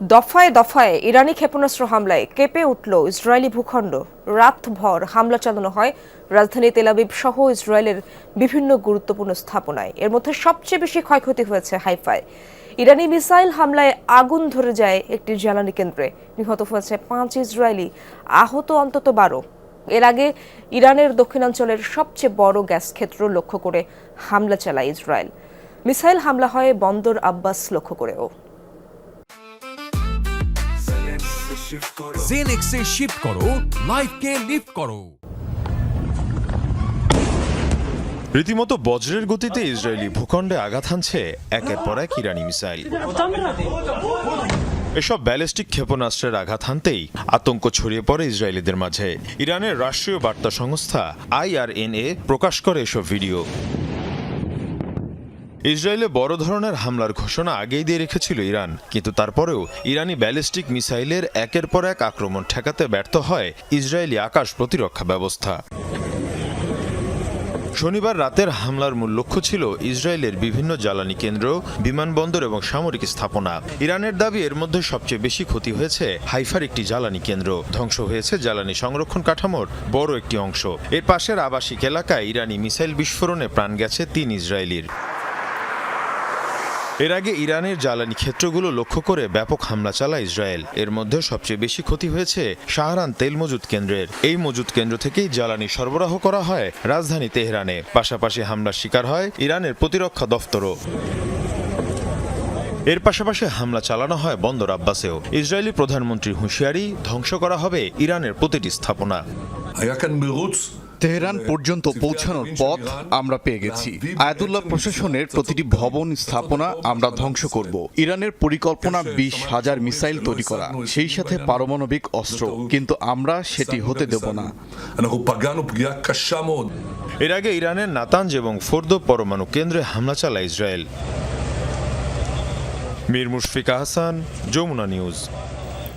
দফায় দফায় ইরানি ক্ষেপণাস্ত্র হামলায় কেঁপে উঠল ইসরায়েলি ভূখণ্ড। রাতভর হামলা চালানো হয় রাজধানী তেলাবিব সহ ইসরায়েলের বিভিন্ন গুরুত্বপূর্ণ স্থাপনায়। এর মধ্যে সবচেয়ে বেশি ক্ষয়ক্ষতি হয়েছে হাইফায়। ইরানি মিসাইল হামলায় আগুন ধরে যায় একটি জ্বালানি কেন্দ্রে। নিহত হয়েছে পাঁচ ইসরায়েলি, আহত অন্তত বারো। এর আগে ইরানের দক্ষিণাঞ্চলের সবচেয়ে বড় গ্যাস ক্ষেত্র লক্ষ্য করে হামলা চালায় ইসরায়েল। মিসাইল হামলা হয় বন্দর আব্বাস লক্ষ্য করেও। জেনেক্সে শিফট করো লাইফকে লিফট করো। রীতিমতো বজ্রের গতিতে ইসরায়েলি ভূখণ্ডে আঘাত হানছে একের পর এক ইরানি মিসাইল। এসব ব্যালিস্টিক ক্ষেপণাস্ত্রের আঘাত হানতেই আতঙ্ক ছড়িয়ে পড়ে ইসরায়েলিদের মাঝে। ইরানের রাষ্ট্রীয় বার্তা সংস্থা আইআরএনএ প্রকাশ করে এসব ভিডিও। ইসরায়েলে বড় ধরনের হামলার ঘোষণা আগেই দিয়ে রেখেছিল ইরান। কিন্তু তারপরেও ইরানি ব্যালিস্টিক মিসাইলের একের পর এক আক্রমণ ঠেকাতে ব্যর্থ হয় ইসরায়েলি আকাশ প্রতিরক্ষা ব্যবস্থা। শনিবার রাতের হামলার মূল লক্ষ্য ছিল ইসরায়েলের বিভিন্ন জ্বালানি কেন্দ্র, বিমানবন্দর এবং সামরিক স্থাপনা। ইরানের দাবি এর মধ্যে সবচেয়ে বেশি ক্ষতি হয়েছে হাইফার একটি জ্বালানি কেন্দ্র। ধ্বংস হয়েছে জ্বালানি সংরক্ষণ কাঠামোর বড় একটি অংশ। এর পাশের আবাসিক এলাকায় ইরানি মিসাইল বিস্ফোরণে প্রাণ গেছে তিন ইসরায়েলির। এর আগে ইরানের জ্বালানি ক্ষেত্রগুলো লক্ষ্য করে ব্যাপক হামলা চালায় ইসরায়েল। এর মধ্যে সবচেয়ে বেশি ক্ষতি হয়েছে শাহরান তেল মজুদ কেন্দ্রের। এই মজুদ কেন্দ্র থেকেই জ্বালানি সরবরাহ করা হয় রাজধানী তেহরানে। পাশাপাশি হামলার শিকার হয় ইরানের প্রতিরক্ষা দফতরও। এর পাশাপাশি হামলা চালানো হয় বন্দর আব্বাসেও। ইসরায়েলি প্রধানমন্ত্রী হুঁশিয়ারি, ধ্বংস করা হবে ইরানের প্রতিটি স্থাপনা। তেহরান পর্যন্ত পৌঁছানোর পথ আমরা পেয়ে গেছি। আয়াতুল্লাহ প্রশাসনের প্রতিটি ভবন স্থাপনা আমরা ধ্বংস করব। ইরানের পরিকল্পনা বিশ হাজার মিসাইল তৈরি করা, সেই সাথে পারমাণবিক অস্ত্র, কিন্তু আমরা সেটি হতে দেব না। এর আগে ইরানের নাতাঞ্জ এবং ফোর্দ পরমাণু কেন্দ্রে হামলা চালায় ইসরায়েল। মির মুশফিক আহসান, যমুনা নিউজ।